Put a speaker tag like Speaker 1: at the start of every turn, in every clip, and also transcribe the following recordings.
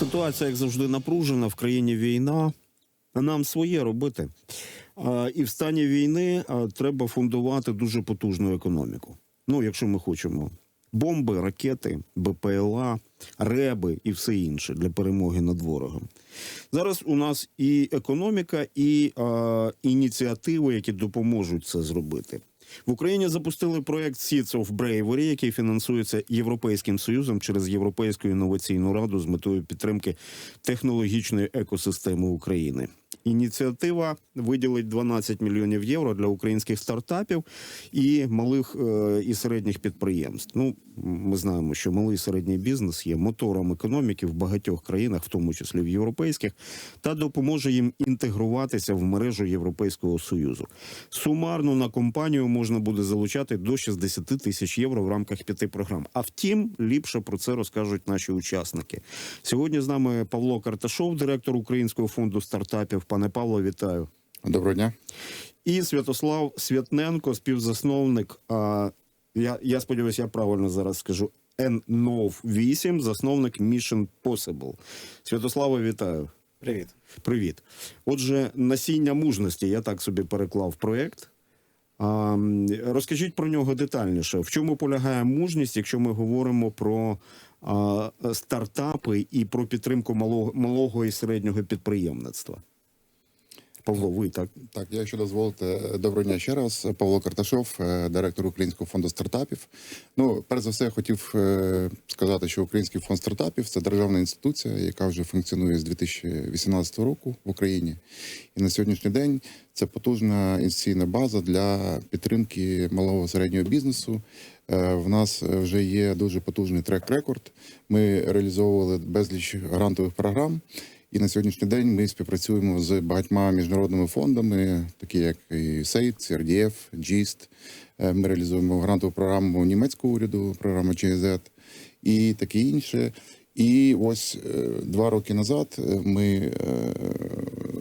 Speaker 1: Ситуація, як завжди, напружена в країні війна. Нам своє робити. І в стані війни треба фундувати дуже потужну економіку. Ну, якщо ми хочемо бомби, ракети, БПЛА, реби і все інше для перемоги над ворогом. Зараз у нас і економіка, і а, ініціативи, які допоможуть це зробити. В Україні запустили проект Seeds of Bravery, який фінансується Європейським Союзом через Європейську інноваційну раду з метою підтримки технологічної екосистеми України. Ініціатива виділить 12 мільйонів євро для українських стартапів і малих е, і середніх підприємств. Ну, ми знаємо, що малий і середній бізнес є мотором економіки в багатьох країнах, в тому числі в європейських, та допоможе їм інтегруватися в мережу Європейського союзу. Сумарно на компанію можна буде залучати до 60 тисяч євро в рамках п'яти програм. А втім, ліпше про це розкажуть наші учасники. Сьогодні з нами Павло Карташов, директор Українського фонду стартапів. Пане Павло, вітаю.
Speaker 2: Доброго дня.
Speaker 1: І Святослав Святненко, співзасновник. А, я, я сподіваюся, я правильно зараз скажу. NNOV 8, засновник Mission Possible. Святослава, вітаю.
Speaker 3: Привіт.
Speaker 1: Привіт. Отже, насіння мужності, я так собі переклав проєкт. А, розкажіть про нього детальніше. В чому полягає мужність, якщо ми говоримо про а, стартапи і про підтримку малого, малого і середнього підприємництва? Павло, ви так.
Speaker 2: Так, я якщо дозволите, доброго дня ще раз. Павло Карташов, е, директор Українського фонду стартапів. Ну, перш за все, я хотів е, сказати, що Український фонд стартапів це державна інституція, яка вже функціонує з 2018 року в Україні. І на сьогоднішній день це потужна інституційна база для підтримки малого середнього бізнесу. Е, В нас вже є дуже потужний трек-рекорд. Ми реалізовували безліч грантових програм. І на сьогоднішній день ми співпрацюємо з багатьма міжнародними фондами, такі як і SAID, CRDF, GIST. Е, Ми реалізуємо грантову програму німецького уряду, програму GIZ і таке інше. І ось е, два роки назад е, ми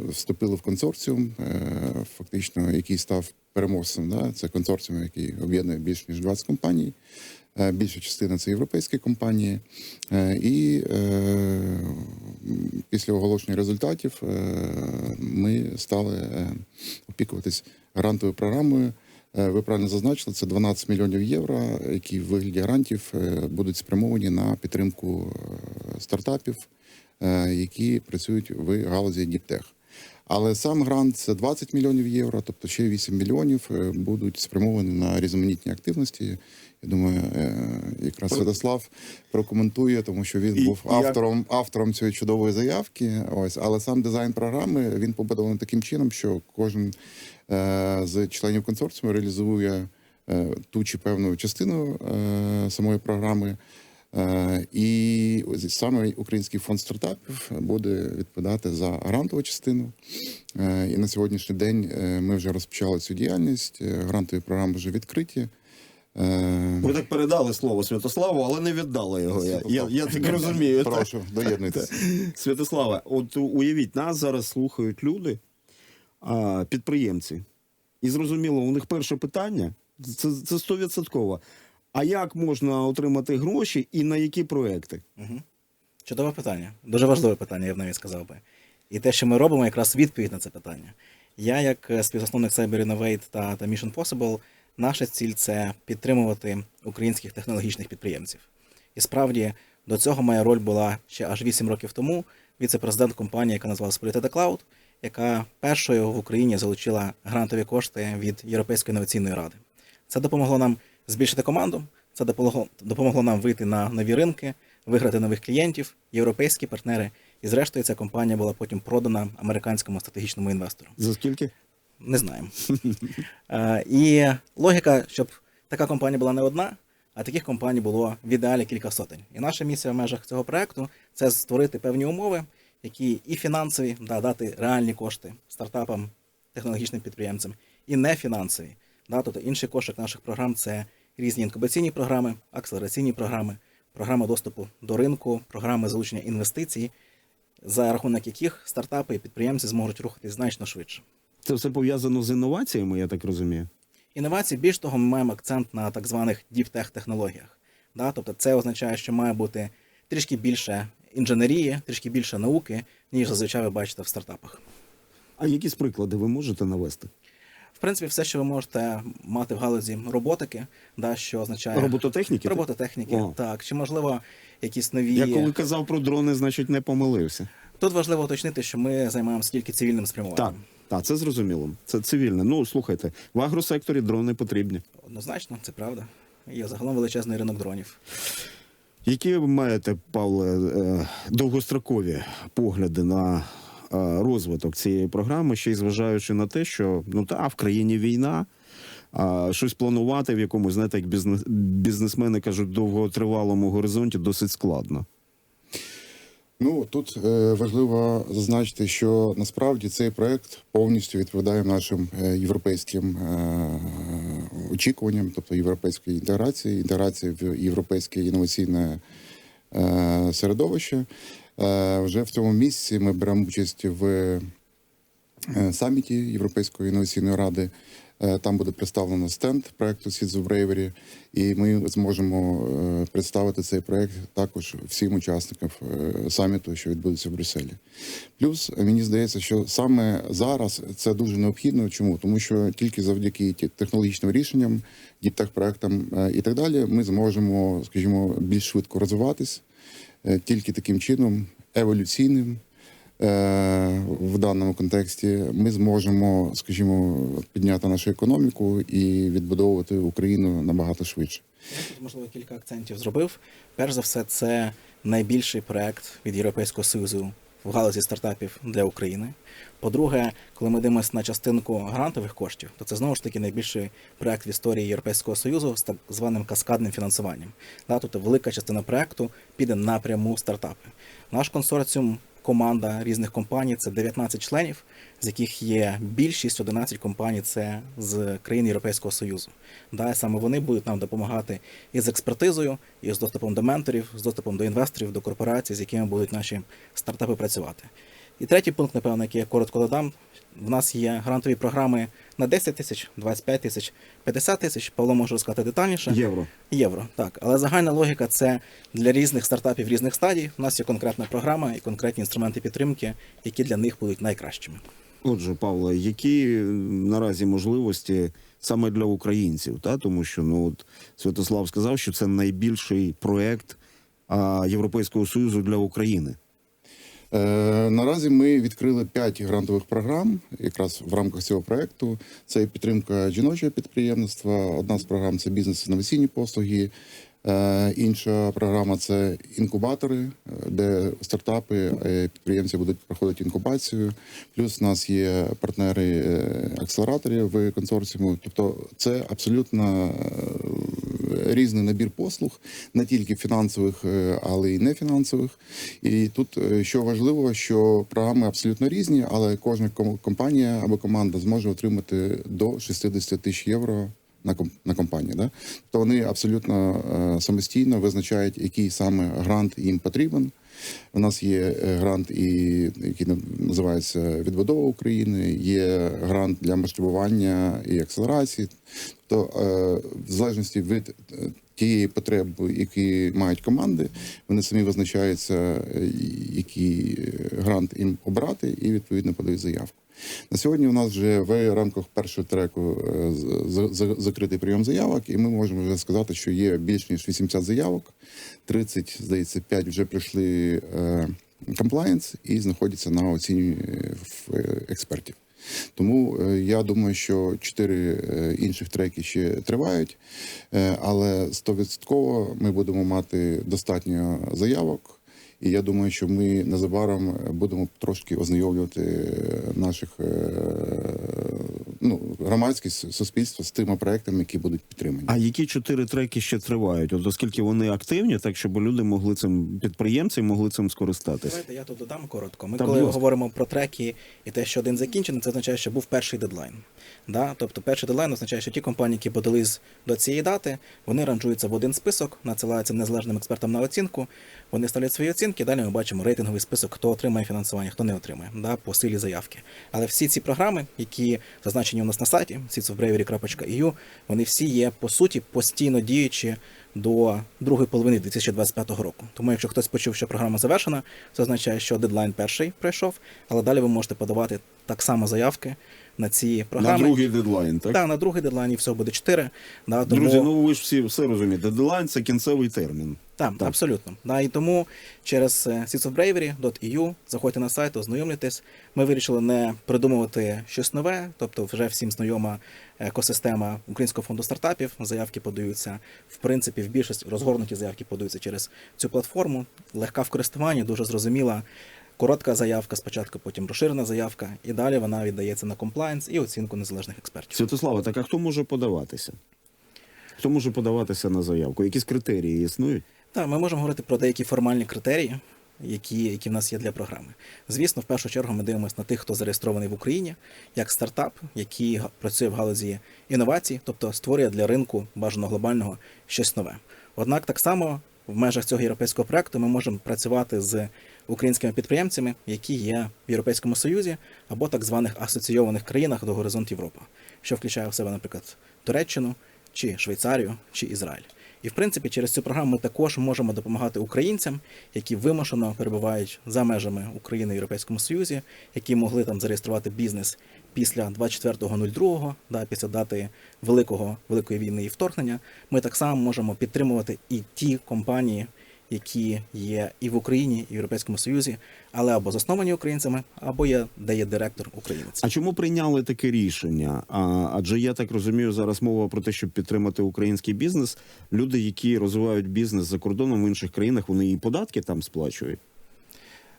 Speaker 2: вступили в консорціум, фактично, який став переможцем. Да? Це консорціум, який об'єднує більш ніж 20 компаній. Е, Більша частина це європейські компанії. Е, І е, після оголошення результатів ми стали опікуватись грантовою програмою. Ви правильно зазначили, це 12 мільйонів євро, які в вигляді грантів будуть спрямовані на підтримку стартапів, які працюють в галузі діптех. Але сам грант це 20 мільйонів євро, тобто ще 8 мільйонів будуть спрямовані на різноманітні активності. Я думаю, е, якраз Святослав прокоментує, тому що він
Speaker 1: І
Speaker 2: був автором автором цієї чудової заявки. Ось, але сам дизайн програми він побудований таким чином, що кожен е, з членів консорціуму реалізує е, ту чи певну частину е, самої програми. І ось саме Український фонд стартапів буде відповідати за грантову частину. І на сьогоднішній день ми вже розпочали цю діяльність. Грантові програми вже відкриті. Е,
Speaker 1: Ви так передали слово Святославу, але не віддали його. Я, я, я так розумію.
Speaker 2: Прошу, доєднуйтесь.
Speaker 1: Святославе, от уявіть, нас зараз слухають люди, підприємці. І зрозуміло, у них перше питання це, це стовідсотково. А як можна отримати гроші і на які проекти?
Speaker 3: Чудове питання. Дуже важливе питання, я б навіть сказав би. І те, що ми робимо, якраз відповідь на це питання. Я, як е, співзасновник Cyber Innovate та, та Mission Possible, наша ціль це підтримувати українських технологічних підприємців. І справді до цього моя роль була ще аж 8 років тому. Віце-президент компанії, яка називалась Politeta Cloud, яка першою в Україні залучила грантові кошти від Європейської інноваційної ради. Це допомогло нам збільшити команду, це допомогло, допомогло нам вийти на нові ринки, виграти нових клієнтів, європейські партнери. І зрештою ця компанія була потім продана американському стратегічному інвестору.
Speaker 1: За скільки?
Speaker 3: Не знаємо. Е, І логіка, щоб така компанія була не одна, а таких компаній було в ідеалі кілька сотень. І наша місія в межах цього проекту це створити певні умови, які і фінансові, да, дати реальні кошти стартапам, технологічним підприємцям, і не фінансові. Да, тобто інший кошик наших програм це різні інкубаційні програми, акселераційні програми, програми доступу до ринку, програми залучення інвестицій, за рахунок яких стартапи і підприємці зможуть рухатись значно швидше.
Speaker 1: Це все пов'язано з інноваціями, я так розумію.
Speaker 3: Інновації, більш того, ми маємо акцент на так званих діптех технологіях. Да? Тобто це означає, що має бути трішки більше інженерії, трішки більше науки, ніж зазвичай ви бачите в стартапах.
Speaker 1: А якісь приклади ви можете навести?
Speaker 3: В принципі, все, що ви можете мати в галузі роботики, да, що означає
Speaker 1: Робототехніки?
Speaker 3: робототехніки,
Speaker 1: О.
Speaker 3: так, чи можливо якісь нові.
Speaker 1: Я коли казав про дрони, значить не помилився.
Speaker 3: Тут важливо уточнити, що ми займаємося тільки цивільним спрямуванням.
Speaker 1: Так, так, це зрозуміло. Це цивільне. Ну слухайте, в агросекторі дрони потрібні.
Speaker 3: Однозначно, це правда. Є загалом величезний ринок дронів.
Speaker 1: Які ви маєте, Павле, е, довгострокові погляди на е, розвиток цієї програми, ще й зважаючи на те, що ну та в країні війна, а щось планувати в якомусь, знаєте, як бізнес, бізнесмени кажуть, довготривалому горизонті досить складно.
Speaker 2: Ну тут е, важливо зазначити, що насправді цей проект повністю відповідає нашим е, європейським е, очікуванням, тобто європейської інтеграції, інтеграції в європейське інноваційне середовище. Вже в цьому місці ми беремо участь в саміті Європейської інноваційної ради. Е, Там буде представлено стенд проекту Seeds of Bravery, і ми зможемо е, представити цей проект також всім учасникам е, саміту, що відбудеться в Брюсселі. Плюс мені здається, що саме зараз це дуже необхідно. Чому? Тому що тільки завдяки технологічним рішенням, діптех-проектам і так далі, ми зможемо, скажімо, більш швидко розвиватись тільки таким чином, еволюційним в даному контексті, ми зможемо, скажімо, підняти нашу економіку і відбудовувати Україну набагато швидше.
Speaker 3: Я можливо, кілька акцентів зробив. Перш за все, це найбільший проект від Європейського Союзу в галузі стартапів для України. По-друге, коли ми дивимося на частинку грантових коштів, то це знову ж таки найбільший проект в історії Європейського Союзу з так званим каскадним фінансуванням. Тобто велика частина проекту піде напряму стартапи. Наш консорціум, команда різних компаній це 19 членів, з яких є більшість 11 компаній це з країн Європейського Союзу. Да, і саме вони будуть нам допомагати і з експертизою, і з доступом до менторів, з доступом до інвесторів, до корпорацій, з якими будуть наші стартапи працювати. І третій пункт, напевно, який я коротко додам. В нас є грантові програми на 10 тисяч, 25 тисяч, 50 тисяч. Павло може розказати детальніше.
Speaker 1: Євро.
Speaker 3: Євро, так. Але загальна логіка це для різних стартапів різних стадій. У нас є конкретна програма і конкретні інструменти підтримки, які для них будуть найкращими.
Speaker 1: Отже, Павло, які наразі можливості саме для українців? Та? Тому що ну, от Святослав сказав, що це найбільший проект а, Європейського Союзу для України.
Speaker 2: Е, наразі ми відкрили 5 грантових програм, якраз в рамках цього проекту. Це підтримка жіночого підприємництва. Одна з програм це бізнес-інноваційні послуги. Е, інша програма це інкубатори, е, де стартапи, е, підприємці будуть проходити інкубацію. Плюс у нас є партнери акселераторів в консорціуму. Тобто, це абсолютно різний набір послуг, не тільки фінансових, але й нефінансових. І тут що важливо, що програми абсолютно різні, але кожна компанія або команда зможе отримати до 60 тисяч євро. На на компанії, да? то вони абсолютно е, самостійно визначають, який саме грант їм потрібен. У нас є е, грант, і, який називається Відбудова України, є грант для масштабування і акселерації. То е, в залежності від тієї потреби, які мають команди, вони самі визначаються, який грант їм обрати, і відповідно подають заявку. На сьогодні у нас вже в рамках першого треку е, закритий прийом заявок, і ми можемо вже сказати, що є більш ніж 80 заявок, 30, здається, 5 вже пройшли комплаєнс і знаходяться на оціні е, е, експертів. Тому е, я думаю, що чотири е, інших треки ще тривають, е, але 100% ми будемо мати достатньо заявок. І я думаю, що ми незабаром будемо трошки ознайомлювати е, наших е, ну, громадськість суспільство з тими проектами, які будуть підтримані.
Speaker 1: А які чотири треки ще тривають? От оскільки вони активні, так щоб люди могли цим підприємці могли цим скористатись.
Speaker 3: Давайте я тут додам коротко. Ми
Speaker 1: Та,
Speaker 3: коли
Speaker 1: будь
Speaker 3: говоримо про треки і те, що один закінчений, це означає, що був перший дедлайн. Да? Тобто перший дедлайн означає, що ті компанії, які подались до цієї дати, вони ранжуються в один список, надсилаються незалежним експертам на оцінку. Вони ставлять свої оцінки. Далі ми бачимо рейтинговий список, хто отримає фінансування, хто не отримає, да, по силі заявки. Але всі ці програми, які зазначені у нас на сайті seedsofbravery.eu, вони всі є по суті постійно діючі до другої половини 2025 року. Тому, якщо хтось почув, що програма завершена, це означає, що дедлайн перший пройшов, але далі ви можете подавати так само заявки на ці програми.
Speaker 1: На другий дедлайн, так?
Speaker 3: Так, на другий дедлайн і всього буде 4. Да, тому...
Speaker 1: Друзі, ну ви ж всі все розумієте. Дедлайн це кінцевий термін.
Speaker 3: Так,
Speaker 1: Так.
Speaker 3: абсолютно. Да, і тому через е, seedsofbravery.eu заходьте на сайт, ознайомлюйтесь. Ми вирішили не придумувати щось нове, тобто вже всім знайома екосистема Українського фонду стартапів. Заявки подаються, в принципі, в більшість розгорнуті заявки подаються через цю платформу. Легка в користуванні, дуже зрозуміла. Коротка заявка спочатку, потім розширена заявка, і далі вона віддається на комплайнс і оцінку незалежних експертів.
Speaker 1: Святослава, так а хто може подаватися? Хто може подаватися на заявку? Якісь критерії існують?
Speaker 3: Так, ми можемо говорити про деякі формальні критерії, які, які в нас є для програми. Звісно, в першу чергу ми дивимося на тих, хто зареєстрований в Україні, як стартап, який працює в галузі інновацій, тобто створює для ринку бажано глобального щось нове. Однак так само в межах цього європейського проекту ми можемо працювати з українськими підприємцями, які є в Європейському Союзі або так званих асоційованих країнах до Горизонт Європа, що включає в себе, наприклад, Туреччину чи Швейцарію чи Ізраїль. І в принципі, через цю програму ми також можемо допомагати українцям, які вимушено перебувають за межами України в Європейському Союзі, які могли там зареєструвати бізнес після 24.02, да, після дати великого великої війни і вторгнення. Ми так само можемо підтримувати і ті компанії, які є і в Україні, і в Європейському Союзі, але або засновані українцями, або є де є директор українець.
Speaker 1: А чому прийняли таке рішення? А, адже я так розумію, зараз мова про те, щоб підтримати український бізнес. Люди, які розвивають бізнес за кордоном в інших країнах, вони і податки там сплачують.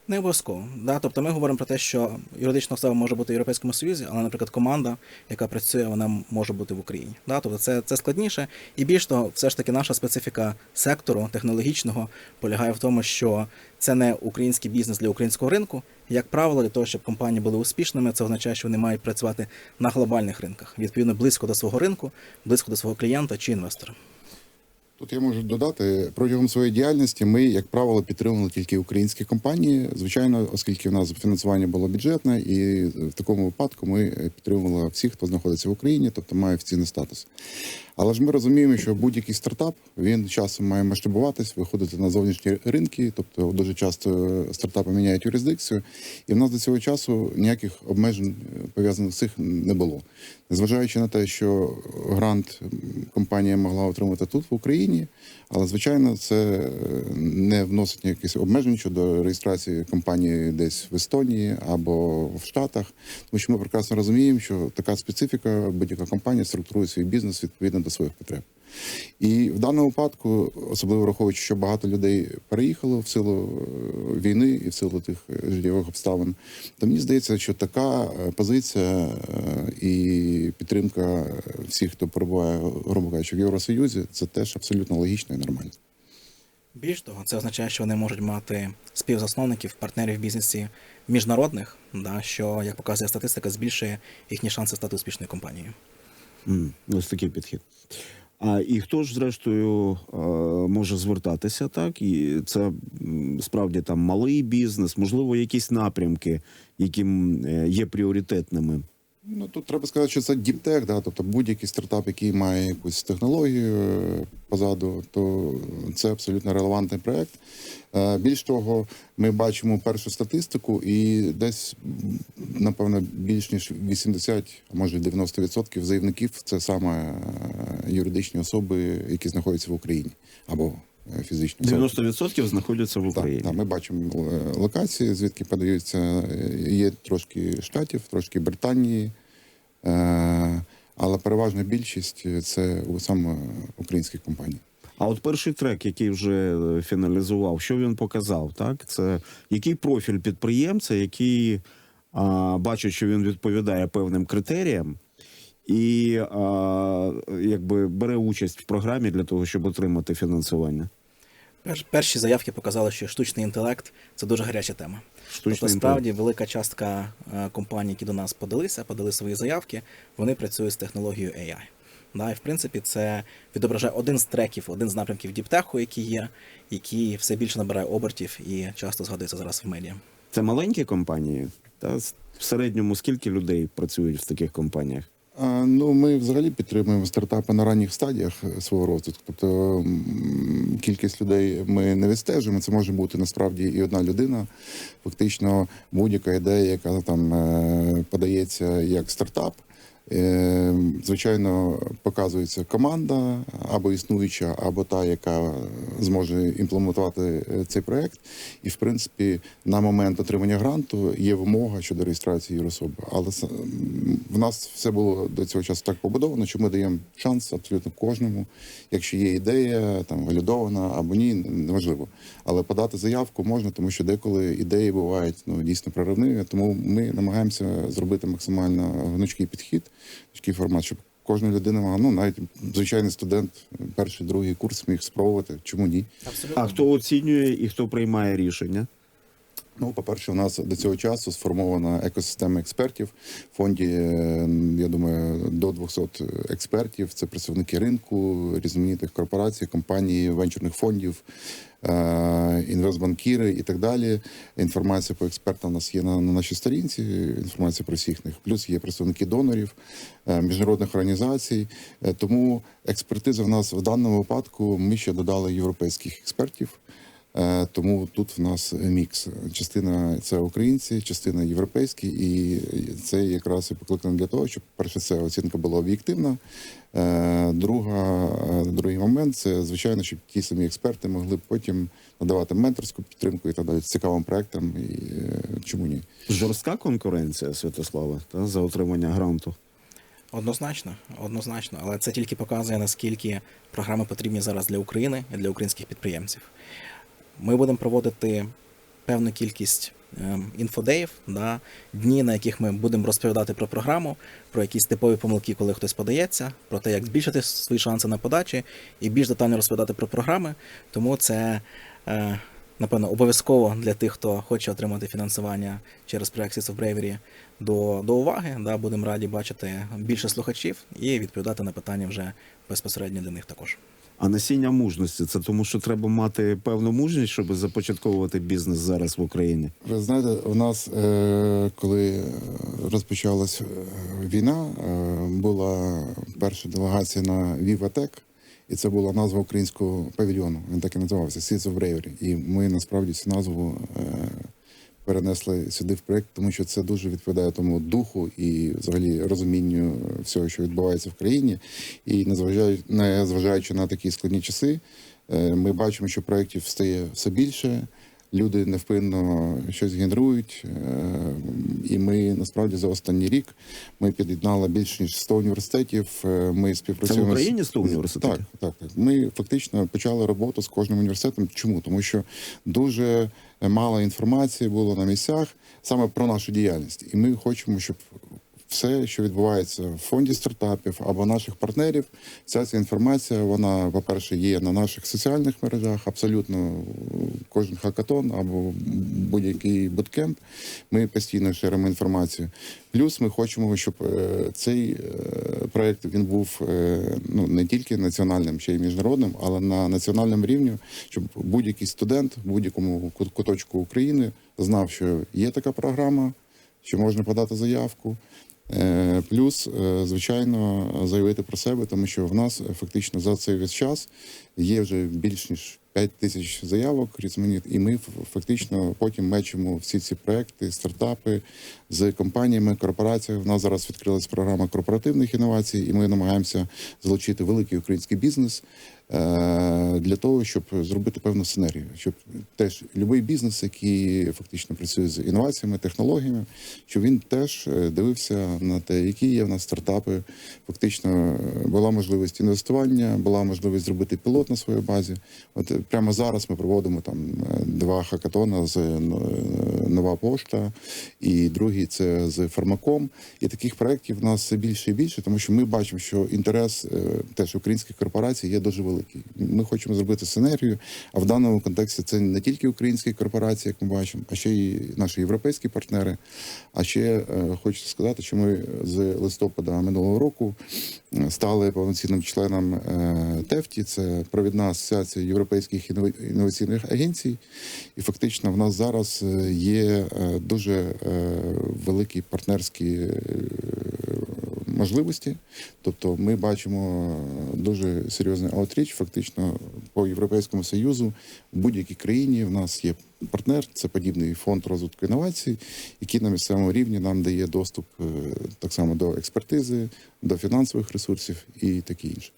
Speaker 3: Не обов'язково. Да? Тобто ми говоримо про те, що юридична особа може бути в Європейському Союзі, але, наприклад, команда, яка працює, вона може бути в Україні. Да? Тобто це, це складніше. І більш того, все ж таки наша специфіка сектору технологічного полягає в тому, що це не український бізнес для українського ринку. Як правило, для того, щоб компанії були успішними, це означає, що вони мають працювати на глобальних ринках, відповідно близько до свого ринку, близько до свого клієнта чи інвестора.
Speaker 2: Тут я можу додати, протягом своєї діяльності ми, як правило, підтримували тільки українські компанії. Звичайно, оскільки в нас фінансування було бюджетне, і в такому випадку ми підтримували всіх, хто знаходиться в Україні, тобто має офіційний статус. Але ж ми розуміємо, що будь-який стартап він часом має масштабуватись, виходити на зовнішні ринки. Тобто дуже часто стартапи міняють юрисдикцію, і в нас до цього часу ніяких обмежень е, пов'язаних з цих не було. Незважаючи на те, що грант компанія могла отримати тут в Україні, але звичайно це е, не вносить ніяких обмежень щодо реєстрації компанії десь в Естонії або в Штатах, тому що ми прекрасно розуміємо, що така специфіка будь-яка компанія структурує свій бізнес відповідно до своїх потреб. І в даному випадку, особливо враховуючи, що багато людей переїхало в силу е, війни і в силу тих е, життєвих обставин, то мені здається, що така е, позиція і підтримка всіх, хто перебуває, грубо кажучи, в Євросоюзі, це теж абсолютно логічно і нормально.
Speaker 3: Більш того, це означає, що вони можуть мати співзасновників, партнерів в бізнесі міжнародних, да, що, як показує статистика, збільшує їхні шанси стати успішною компанією.
Speaker 1: Ось такий підхід. А і хто ж, зрештою, може звертатися, так? І це справді там малий бізнес, можливо, якісь напрямки, які е, є пріоритетними.
Speaker 2: Ну тут треба сказати, що це діптех, да, тобто будь-який стартап, який має якусь технологію е, позаду, то це абсолютно релевантний проект. Е, Більш того, ми бачимо першу статистику, і десь напевно більш ніж 80, а може 90% заявників це саме е, юридичні особи, які знаходяться в Україні або фізичні
Speaker 1: 90% знаходяться в Україні.
Speaker 2: так, ми бачимо локації, звідки подаються. Є трошки штатів, трошки Британії, але переважна більшість це саме українські компанії.
Speaker 1: А от перший трек, який вже е, фіналізував, що він показав? Так, це який профіль підприємця, який а, бачить, що він відповідає певним критеріям, і а, якби бере участь в програмі для того, щоб отримати фінансування.
Speaker 3: Перш- Перші заявки показали, що штучний інтелект це дуже гаряча тема.
Speaker 1: Штучний
Speaker 3: тобто, справді, велика частка е, компаній, які до нас подалися, подали свої заявки, вони працюють з технологією AI. Да, і в принципі, це відображає один з треків, один з напрямків діптеху, який є, який все більше набирає обертів і часто згадується зараз в медіа.
Speaker 1: Це маленькі компанії. Та в середньому скільки людей працюють в таких компаніях?
Speaker 2: Ну, ми взагалі підтримуємо стартапи на ранніх стадіях е, свого розвитку. Тобто кількість людей ми не відстежуємо. Це може бути насправді і одна людина. Фактично, будь-яка ідея, яка там е, подається як стартап. Е, Звичайно, показується команда або існуюча, або та, яка зможе імплементувати е, цей проект. І, в принципі, на момент отримання гранту є вимога щодо реєстрації юрособи. Але в нас все було до цього часу так побудовано, що ми даємо шанс абсолютно кожному. Якщо є ідея, там валідована або ні, неважливо. Але подати заявку можна, тому що деколи ідеї бувають ну дійсно проривними. Тому ми намагаємося зробити максимально гнучкий підхід, гнучкий формат, щоб кожна людина могла, ну навіть звичайний студент, перший, другий курс міг спробувати. Чому ні?
Speaker 3: Абсолютно.
Speaker 1: А хто оцінює і хто приймає рішення?
Speaker 2: Ну, по-перше, у нас до цього часу сформована екосистема експертів. В фонді, е, я думаю, до 200 експертів. Це представники ринку, різноманітних корпорацій, компаній, венчурних фондів, е, інвестбанкіри і так далі. Інформація по експертам у нас є на, на нашій сторінці. Інформація про всіх них. Плюс є представники донорів, е, міжнародних організацій. Тому експертиза в нас в даному випадку. Ми ще додали європейських експертів. Е, Тому тут в нас мікс. Частина це українці, частина європейські, і це якраз і покликано для того, щоб перше це оцінка була об'єктивна. Е, Друга, е, другий момент це звичайно, щоб ті самі експерти могли потім надавати менторську підтримку і так далі цікавим проектам. І чому ні?
Speaker 1: Жорстка конкуренція, Святослава, та, за отримання гранту.
Speaker 3: Однозначно, однозначно, але це тільки показує, наскільки програми потрібні зараз для України і для українських підприємців. Ми будемо проводити певну кількість ем, інфодеїв, да, дні, на яких ми будемо розповідати про програму, про якісь типові помилки, коли хтось подається, про те, як збільшити свої шанси на подачі і більш детально розповідати про програми. Тому це, е, напевно, обов'язково для тих, хто хоче отримати фінансування через проект Seeds до, до уваги. Да, будемо раді бачити більше слухачів і відповідати на питання вже безпосередньо для них також.
Speaker 1: А насіння мужності це тому, що треба мати певну мужність, щоб започатковувати бізнес зараз в Україні.
Speaker 2: Ви знаєте, у нас, е, коли розпочалась е, війна, е, була перша делегація на Віватек, і це була назва українського павільйону. Він так і називався Seeds of Bravery. І ми насправді цю назву перенесли сюди в проект, тому що це дуже відповідає тому духу і взагалі розумінню всього, що відбувається в країні. І незважаючи, на такі складні часи, е, ми бачимо, що проєктів стає все більше. Люди невпинно щось генерують, е, і ми насправді за останній рік ми під'єднали більше ніж 100 університетів. Е, Ми співпрацюємо з-
Speaker 1: Україні 100 університетів?
Speaker 2: Так, так, так. Ми фактично почали роботу з кожним університетом. Чому? Тому що дуже мало інформації було на місцях саме про нашу діяльність, і ми хочемо, щоб все, що відбувається в фонді стартапів або наших партнерів, вся ця інформація, вона, по-перше, є на наших соціальних мережах. Абсолютно кожен хакатон або будь-який буткемп. Ми постійно шеримо інформацію. Плюс ми хочемо, щоб е, цей е, проект він був е, ну не тільки національним, ще й міжнародним, але на національному рівні, щоб будь-який студент будь-якому куточку України знав, що є така програма, що можна подати заявку. Е, Плюс, е, звичайно, заявити про себе, тому що в нас фактично за цей весь час є вже більш ніж 5 тисяч заявок різноманітних, і ми фактично потім мечимо всі ці проекти, стартапи з компаніями, корпораціями. В нас зараз відкрилась програма корпоративних інновацій, і ми намагаємося залучити великий український бізнес для того, щоб зробити певну синергію, щоб теж будь-який бізнес, який фактично працює з інноваціями, технологіями, щоб він теж е, дивився на те, які є в нас стартапи. Фактично е, була можливість інвестування, була можливість зробити пілот на своїй базі. От е, прямо зараз ми проводимо там е, два хакатона з е, нова пошта, і другий це з фармаком. І таких проєктів в нас більше і більше, тому що ми бачимо, що інтерес е, теж українських корпорацій є дуже великий. Ми хочемо зробити синергію. А в даному контексті це не тільки українські корпорації, як ми бачимо, а ще й наші європейські партнери. А ще е, хочу сказати, що ми з листопада минулого року е, стали повноцінним членом е, ТЕФТІ, це провідна асоціація європейських інноваційних агенцій. І фактично в нас зараз є дуже великі партнерські можливості. Тобто, ми бачимо дуже серйозний аутріч, фактично по Європейському Союзу в будь-якій країні. В нас є партнер, це подібний фонд розвитку інновацій, який на місцевому рівні нам дає доступ е, так само до експертизи, до фінансових ресурсів і таке інше.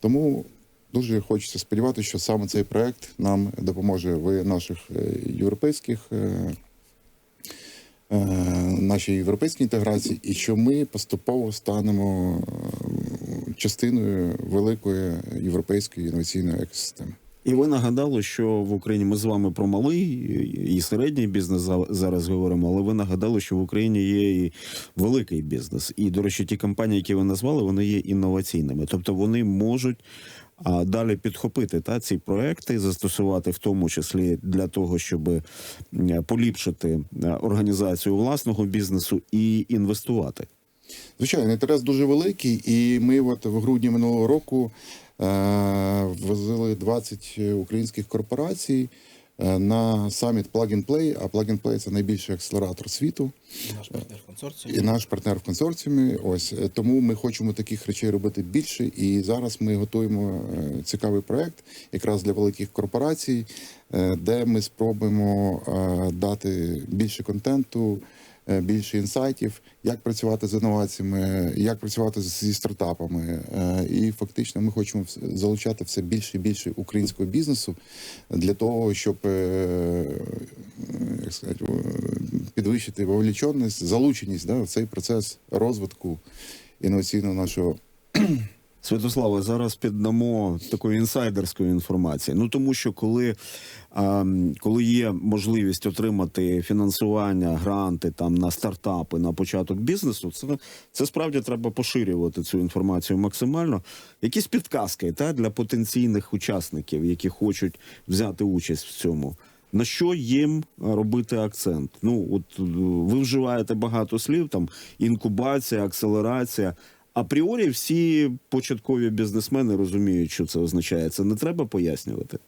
Speaker 2: Тому дуже хочеться сподіватися, що саме цей проект нам допоможе в наших е, європейських. Е, Нашій європейській інтеграції, і що ми поступово станемо е, частиною великої європейської інноваційної екосистеми.
Speaker 1: І ви нагадали, що в Україні ми з вами про малий і середній бізнес зараз говоримо, але ви нагадали, що в Україні є і великий бізнес. І, до речі, ті компанії, які ви назвали, вони є інноваційними. Тобто вони можуть а, далі підхопити та, ці проекти, застосувати в тому числі для того, щоб поліпшити е, організацію власного бізнесу і інвестувати.
Speaker 2: Звичайно, інтерес дуже великий, і ми от в грудні минулого року е, возили 20 українських корпорацій е, на саміт Plug and Play, а Plug and Play – це найбільший акселератор світу.
Speaker 3: Наш партнер в
Speaker 2: І наш партнер в консорціумі. Ось е, тому ми хочемо таких речей робити більше. І зараз ми готуємо е, цікавий проект якраз для великих корпорацій, е, де ми спробуємо е, дати більше контенту. Е, Більше інсайтів, як працювати з інноваціями, як працювати зі стартапами, Е, і фактично ми хочемо залучати все більше і більше українського бізнесу для того, щоб е, як сказати, підвищити вовліченість, залученість да, в цей процес розвитку інноваційного нашого
Speaker 1: Святославе, зараз піддамо такої інсайдерської інформації. Ну тому що коли, а, коли є можливість отримати фінансування, гранти там на стартапи, на початок бізнесу, це, це справді треба поширювати цю інформацію максимально. Якісь підказки та для потенційних учасників, які хочуть взяти участь в цьому. На що їм робити акцент? Ну, от ви вживаєте багато слів: там інкубація, акселерація. Апріорі всі початкові бізнесмени розуміють, що це означає. Це не треба пояснювати.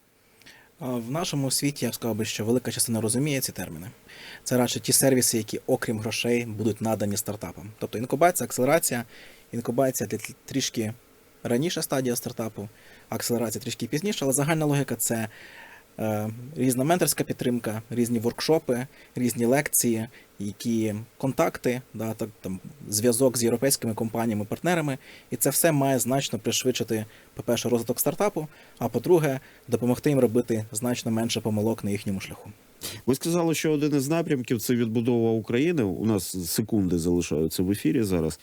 Speaker 3: В нашому світі я б сказав би, що велика частина розуміє ці терміни. Це радше ті сервіси, які, окрім грошей, будуть надані стартапам. Тобто інкубація, акселерація, інкубація для трішки раніша стадія стартапу, акселерація трішки пізніше, але загальна логіка це різна менторська підтримка, різні воркшопи, різні лекції, які контакти, да, так, там, зв'язок з європейськими компаніями, партнерами, і це все має значно пришвидшити, по-перше, розвиток стартапу, а по-друге, допомогти їм робити значно менше помилок на їхньому шляху.
Speaker 1: Ви сказали, що один із напрямків це відбудова України. У нас секунди залишаються в ефірі зараз.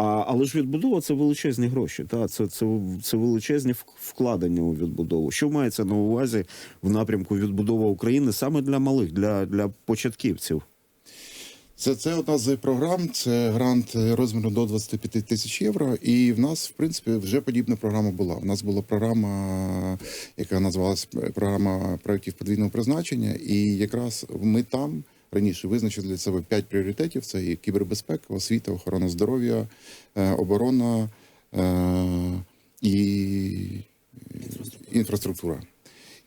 Speaker 1: А, але ж відбудова це величезні гроші. Та? Це, це, це величезні вкладення у відбудову. Що мається на увазі в напрямку відбудова України саме для малих, для, для початківців?
Speaker 2: Це, це одна з програм, це грант розміру до 25 тисяч євро. І в нас, в принципі, вже подібна програма була. У нас була програма, яка називалась програма проєктів подвійного призначення. І якраз ми там раніше визначили для себе п'ять пріоритетів: це і кібербезпека, освіта, охорона здоров'я, е, оборона е, і інфраструктура.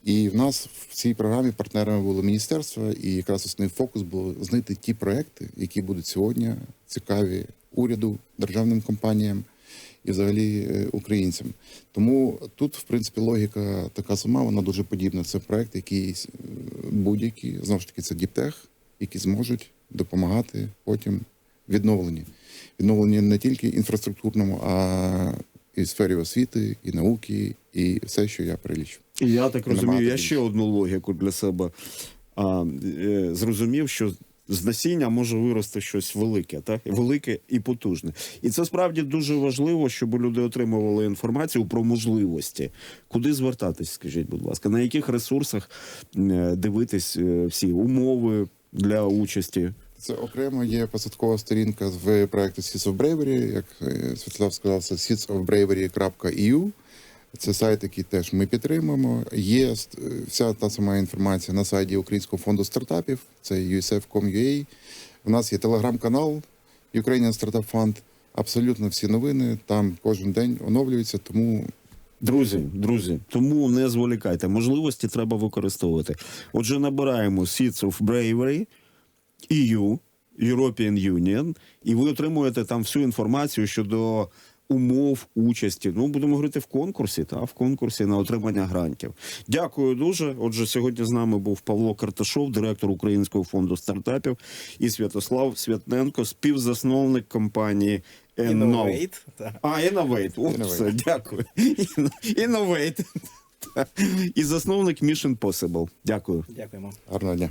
Speaker 2: І в нас в цій програмі партнерами було міністерство, і якраз основний фокус був знайти ті проекти, які будуть сьогодні цікаві уряду, державним компаніям і взагалі е, українцям. Тому тут, в принципі, логіка така сама, вона дуже подібна. Це проекти, які е, будь-які, знову ж таки, це діптех, які зможуть допомагати потім відновленні. Відновленні не тільки інфраструктурному, а і в сфері освіти, і науки, і все, що я перелічу.
Speaker 1: І я так
Speaker 2: І
Speaker 1: розумію, я ще одну логіку для себе а, е, зрозумів, що з насіння може вирости щось велике, так? велике і потужне. І це справді дуже важливо, щоб люди отримували інформацію про можливості. Куди звертатись, скажіть, будь ласка, на яких ресурсах е, дивитись е, всі умови для участі?
Speaker 2: Це окремо є посадкова сторінка в проєкту Seeds of Bravery, як е, Святослав сказав, це seedsofbravery.eu. Це сайт, який теж ми підтримуємо. Є е, вся та сама інформація на сайті Українського фонду стартапів, це usf.com.ua. У нас є телеграм-канал Ukrainian Startup Fund. Абсолютно всі новини там кожен день оновлюються, тому
Speaker 1: Друзі, друзі, тому не зволікайте. Можливості треба використовувати. Отже, набираємо Seeds of Bravery EU European Union, і ви отримуєте там всю інформацію щодо умов участі. Ну, будемо говорити в конкурсі, та в конкурсі на отримання грантів. Дякую дуже. Отже, сьогодні з нами був Павло Карташов, директор Українського фонду стартапів, і Святослав Святненко, співзасновник компанії.
Speaker 3: Innovate.
Speaker 1: А, Innovate. О,
Speaker 2: Innovate.
Speaker 1: все, дякую. Innovate. І засновник Mission Possible. Дякую.
Speaker 3: Дякуємо.
Speaker 2: Гарного дня.